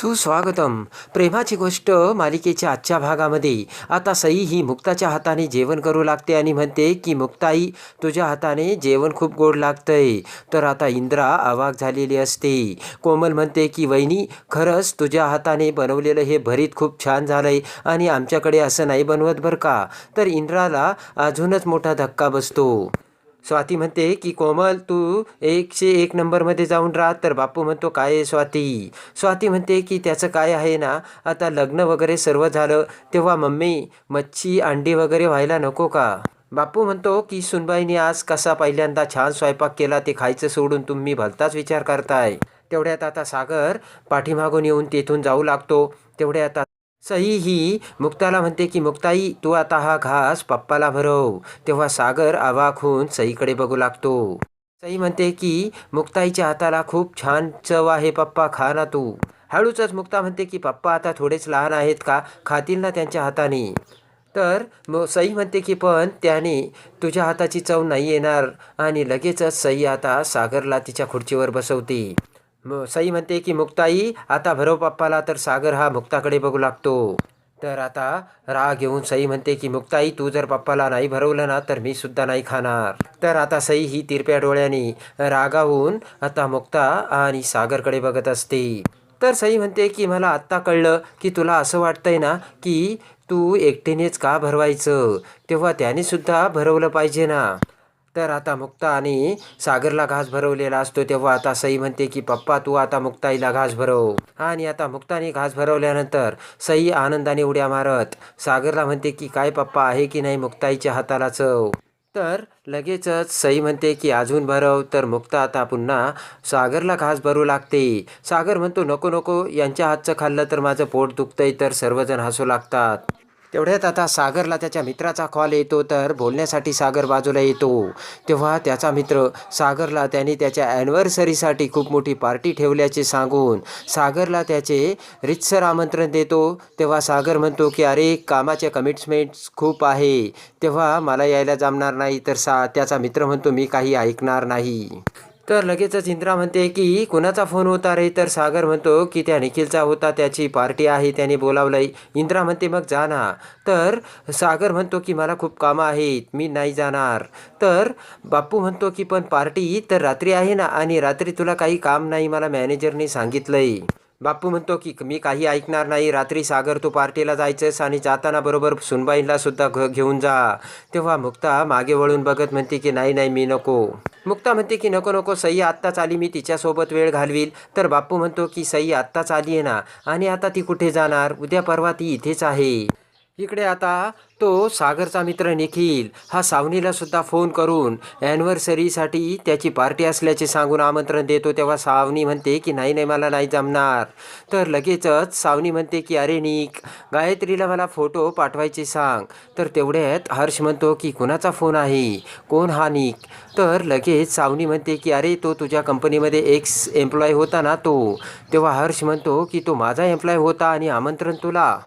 सुस्वागतम. प्रेमाची गोष्ट मालिकेच्या आजच्या भागामध्ये. आता सई ही मुक्ताच्या हाताने जेवण करू लागते आणि म्हणते की मुक्ताई तुझ्या हाताने जेवण खूप गोड लागतंय. तर आता इंद्रा अवाक झालेली असते. कोमल म्हणते की वहिनी खरंच तुझ्या हाताने बनवलेलं हे भरीत खूप छान झालंय आणि आमच्याकडे असं नाही बनवत बरं का? तर इंद्राला अजूनच मोठा धक्का बसतो. स्वाती म्हणते की कोमल तू एकशे एक नंबरमध्ये जाऊन राहत तर बापू म्हणतो काय आहे स्वाती? स्वाती म्हणते की त्याचं काय आहे ना आता लग्न वगैरे सर्व झालं तेव्हा मम्मी मच्छी अंडी वगैरे व्हायला नको का? बापू म्हणतो की सुनबाईने आज कसा पहिल्यांदा छान स्वयंपाक केला ते खायचं सोडून तुम्ही भलताच विचार करताय. तेवढ्यात आता सागर पाठीमागून येऊन तेथून जाऊ लागतो. तेवढ्यात सई ही मुक्ताला म्हणते की मुक्ताई तू आता हा घास पप्पाला भरव. तेव्हा सागर अवाक होऊन सईकडे बघू लागतो. सई म्हणते की मुक्ताईच्या हाताला खूप छान चव आहे पप्पा खा ना तू. हळूचच मुक्ता म्हणते की पप्पा आता थोडेच लहान आहेत का? खातील ना त्यांच्या हाताने. तर म सई म्हणते की पण त्याने तुझ्या हाताची चव नाही येणार. आणि लगेचच सई आता सागरला तिच्या खुर्चीवर बसवते. मग सई म्हणते की मुक्ताई आता भरव पप्पाला तर सागर हा मुक्ताकडे बघू लागतो. तर आता राग घेऊन सई म्हणते की मुक्ताई तू जर पप्पाला नाही भरवलं ना तर मी सुद्धा नाही खाणार. तर आता सई ही तिरप्या डोळ्याने रागावून आता मुक्ता आणि सागरकडे बघत असते. तर सई म्हणते की मला आत्ता कळलं की तुला असं वाटतंय ना की तू एकटीनेच का भरवायचं? तेव्हा त्याने सुद्धा भरवलं पाहिजे ना. तर आता मुक्ता आणि सागरला घास भरवलेला असतो. तेव्हा आता सई म्हणते की पप्पा तू आता मुक्ताईला घास भरव. आणि आता मुक्ताने घास भरवल्यानंतर सई आनंदाने उड्या मारत सागरला म्हणते की काय पप्पा आहे की नाही मुक्ताईच्या हाताला चव? तर लगेचच सई म्हणते की अजून भरव. तर मुक्ता आता पुन्हा सागरला घास भरू लागते. सागर म्हणतो नको नको यांच्या हातचं खाल्लं तर माझं पोट दुखतंय तर सर्वजण हसू लागतात. तेवढ्यात आता सागरला त्याच्या मित्राचा कॉल येतो तर बोलण्यासाठी सागर बाजूला येतो. तेव्हा त्याचा मित्र सागरला त्याने त्याच्या ॲनिव्हर्सरीसाठी खूप मोठी पार्टी ठेवल्याचे सांगून सागरला त्याचे रितसर आमंत्रण देतो. तेव्हा सागर म्हणतो की अरे कामाचे कमिटमेंट्स खूप आहे. तेव्हा मला यायला जमणार नाही. तर सा त्याचा मित्र म्हणतो मी काही ऐकणार नाही. तर लगेचच इंद्रा म्हणते की कुणाचा फोन होता रे? तर सागर म्हणतो की त्या निखिलचा होता त्याची पार्टी आहे त्याने बोलावलंय. इंद्रा म्हणते मग जा ना. तर सागर म्हणतो की मला खूप कामं आहेत मी नाही जाणार. तर बाप्पू म्हणतो की पण पार्टी तर रात्री आहे ना आणि रात्री तुला काही काम नाही मला मॅनेजरने सांगितलंय. बाप्पू म्हणतो की मी काही ऐकणार नाही रात्री सागर तू पार्टीला जायचंस आणि जाताना बरोबर सुनबाईंना सुद्धा घ घेऊन जा. तेव्हा मुक्ता मागे वळून बघत म्हणते की नाही नाही मी नको. मुक्ता म्हणते की नको नको सई आत्ताच आली मी तिच्यासोबत वेळ घालवील. तर बाप्पू म्हणतो की सई आत्ताच आली आहे ना आणि आता ती कुठे जाणार? उद्या परवा ती इथेच आहे. इकडे आता तो सागरचा मित्र निखिल हा सावनीला सुद्धा फोन करून ॲनिव्हर्सरीसाठी त्याची पार्टी असल्याचे सांगून आमंत्रण देतो. तेव्हा सावनी म्हणते की नाही नाही मला नाही जमणार. तर लगेचच सावनी म्हणते की अरे निक गायत्रीला मला फोटो पाठवायचे सांग. तर तेवढ्यात हर्ष म्हणतो की कुणाचा फोन आहे? कोण हा निक? तर लगेच सावनी म्हणते की अरे तो तुझ्या कंपनीमध्ये एक्स एम्प्लॉय होता ना तो. तेव्हा हर्ष म्हणतो की तो माझा एम्प्लॉय होता आणि आमंत्रण तुला.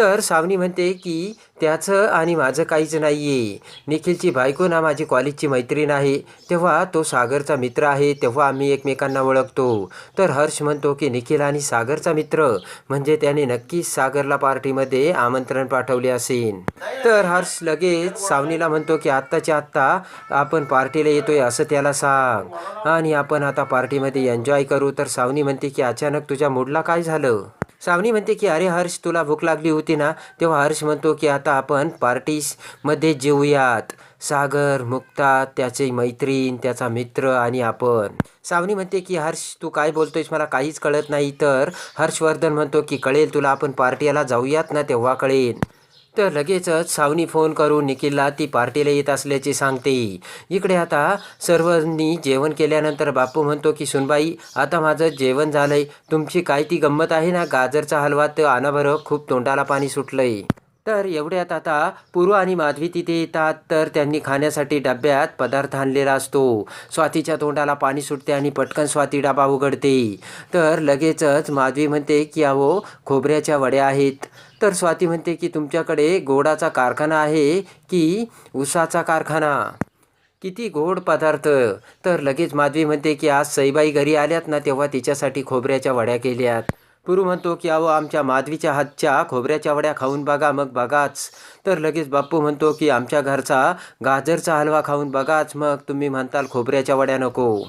तर सावनी म्हणते की त्याचं आणि माझं काहीच नाही आहे निखिलची बायको ना माझी कॉलेजची मैत्रीण आहे. तेव्हा तो सागरचा मित्र आहे. तेव्हा आम्ही एकमेकांना ओळखतो. तर हर्ष म्हणतो की निखिल आणि सागरचा मित्र? म्हणजे त्याने नक्कीच सागरला पार्टीमध्ये आमंत्रण पाठवले असेल. तर हर्ष लगेच सावनीला म्हणतो की आत्ताच्या आत्ता आपण पार्टीला येतोय असं त्याला सांग. आणि आपण आता पार्टीमध्ये एन्जॉय करू. तर सावनी म्हणते की अचानक तुझ्या मूडला काय झालं? सावनी म्हणते की अरे हर्ष तुला भूक लागली होती ना? तेव्हा हर्ष म्हणतो की आता आपण पार्टीमध्ये जेऊयात. सागर मुक्ता त्याचे मैत्रीण त्याचा मित्र आणि आपण. सावनी म्हणते की हर्ष तू काय बोलतोयस? मला काहीच कळत नाही. तर हर्षवर्धन म्हणतो की कळेल तुला आपण पार्टीला जाऊयात ना तेव्हा कळेल. तर लगेचच सावनी फोन करून निखिलला ती पार्टीला येत असल्याचे सांगते. इकडे आता सर्वांनी जेवण केल्यानंतर बापू म्हणतो की सुनबाई आता माझं जेवण झालंय. तुमची काय ती गंमत आहे ना? गाजरचा हलवा तर आणा बरं खूप तोंडाला पाणी सुटलंय. तर एवढ्यात आता पूर्व आणि माधवी तिथे येतात तर त्यांनी खाण्यासाठी डब्यात पदार्थ आणलेला असतो. स्वातीच्या तोंडाला पाणी सुटते आणि पटकन स्वाती डबा उघडते. तर लगेचच माधवी म्हणते की अहो खोबऱ्याच्या वड्या आहेत. तर स्वाती म्हणते की तुमच्याकडे गोडाचा कारखाना आहे की उसाचा कारखाना? किती गोड पदार्थ. तर लगेच माधवी म्हणते की आज सईबाई घरी आल्यात ना तेव्हा तिच्यासाठी खोबऱ्याच्या वड्या केल्यात. पुरू म्हणतो की अहो आमच्या माधवीच्या हातच्या खोबऱ्याच्या वड्या खाऊन बघा मग बघाच. तर लगेच बाप्पू म्हणतो की आमच्या घरचा गाजरचा हलवा खाऊन बघाच मग तुम्ही म्हणताल खोबऱ्याच्या वड्या नको.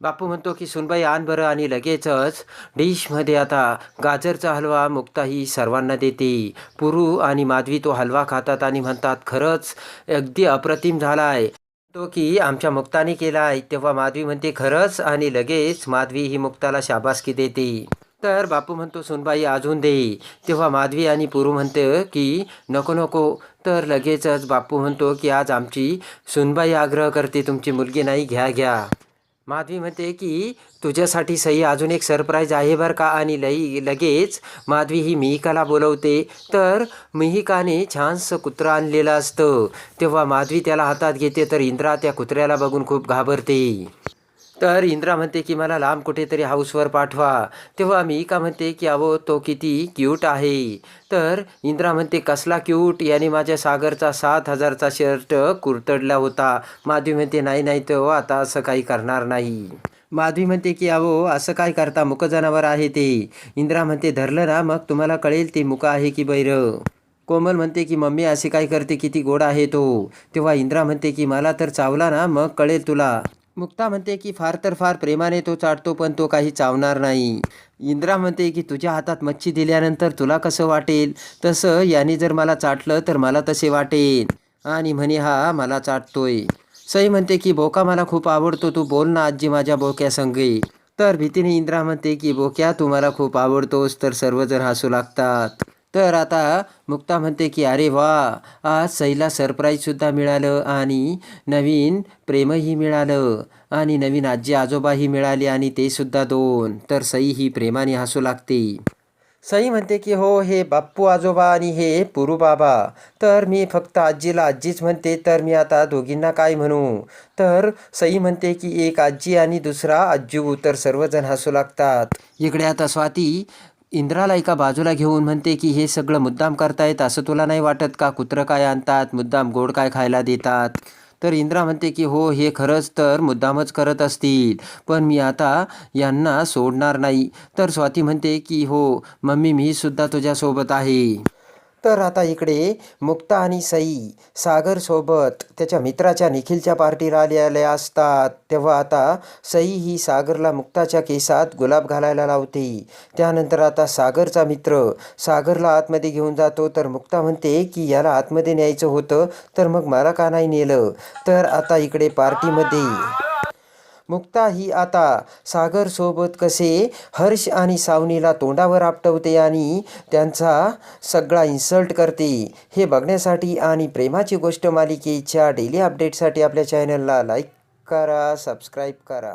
बापू म्हणतो की सुनबाई आण बरं आणि लगेचच डिशमध्ये आता गाजरचा हलवा मुक्ता ही सर्वांना देते. पुरू आणि माधवी तो हलवा खातात आणि म्हणतात खरंच अगदी अप्रतिम झाला आहे तो की आमच्या मुक्ताने केला आहे तेव्हा माधवी म्हणते खरंच आणि लगेच माधवी ही मुक्ताला शाबासकी देते. तर बापू म्हणतो सुनबाई अजून दे. तेव्हा माधवी आणि पुरू म्हणते की नको नको. तर लगेचच बापू म्हणतो की आज आमची सुनबाई आग्रह करते तुमची मुलगी नाही घ्या घ्या. माधवी म्हणते की तुझ्यासाठी सई अजून एक सरप्राईज आहे बरं का? आणि लई लगेच माधवी ही मिहिकाला बोलवते तर मिहिकाने छानसं कुत्रं आणलेलं असतं. तेव्हा माधवी त्याला हातात घेते तर इंद्रा त्या कुत्र्याला बघून खूप घाबरते. तर इंद्रा म्हणते की मला लांब कुठेतरी हाऊसवर पाठवा. तेव्हा मी का म्हणते की अहो तो किती क्यूट आहे. तर इंद्रा म्हणते कसला क्यूट याने माझ्या सागरचा सात हजारचा शर्ट कुरतडला होता. माधवी म्हणते नाही नाही तो आता असं काही करणार नाही. माधवी म्हणते की अहो असं काय करता? मुक जनावर आहे ते. इंद्रा म्हणते धरलं ना मग तुम्हाला कळेल ते मुका आहे की बैर. कोमल म्हणते की मम्मी असे काय करते? किती गोड आहे तो. तेव्हा इंद्रा म्हणते की मला तर चावला ना मग कळेल तुला. मुक्ता म्हणते की फार तर फार प्रेमाने तो चाटतो पण तो काही चावणार नाही. इंद्रा म्हणते की तुझ्या हातात मच्छी दिल्यानंतर तुला कसं वाटेल? तसं याने जर मला चाटलं तर मला तसे वाटेल. आणि म्हणे हा मला चाटतोय. सई म्हणते की बोका मला खूप आवडतो तू बोल ना आजी माझ्या बोक्या संगे तर भीतीने इंद्रा म्हणते की बोक्या तू मला खूप आवडतोस तर सर्वजण हसू लागतात. तर आता मुक्ता म्हणते की अरे वा आज सईला सरप्राईजसुद्धा मिळालं आणि नवीन प्रेमही मिळालं आणि नवीन आजी आजोबाही मिळाले आणि ते सुद्धा दोन. तर सई ही प्रेमाने हसू लागते. सई म्हणते की हो हे बाप्पू आजोबा आणि हे पुरू बाबा. तर मी फक्त आजीला आजीच म्हणते तर मी आता दोघींना काय म्हणू? तर सई म्हणते की एक आजी आणि दुसरा आजू. तर सर्वजण हसू लागतात. इकडे आता स्वाती इंद्राला एका बाजूला घेऊन म्हणते की हे सगळं मुद्दाम करतायत असं तुला नाही वाटत का? कुत्रं काय आणतात? मुद्दाम गोड काय खायला देतात? तर इंद्रा म्हणते की हो हे खरंच तर मुद्दामच करत असतील पण मी आता यांना सोडणार नाही. तर स्वाती म्हणते की हो मम्मी मी सुद्धा तुझ्यासोबत आहे. तर आता इकडे मुक्ता आणि सई सागरसोबत त्याच्या मित्राच्या निखिलच्या पार्टीला आलेल्या असतात. तेव्हा आता सई ही सागरला मुक्ताच्या केसात गुलाब घालायला लावते. त्यानंतर आता सागरचा मित्र सागरला आतमध्ये घेऊन जातो. तर मुक्ता म्हणते की याला आतमध्ये न्यायचं होतं तर मग मला का नाही नेलं? तर आता इकडे पार्टीमध्ये मुक्ता ही आता सागरसोबत कसे हर्ष आणि सावनीला तोंडावर आपटवते आणि त्यांचा सगळा इन्सल्ट करते. हे बघण्यासाठी आणि प्रेमाची गोष्ट मालिकेच्या डेली अपडेटसाठी आपल्या चॅनलला लाईक करा सबस्क्राईब करा.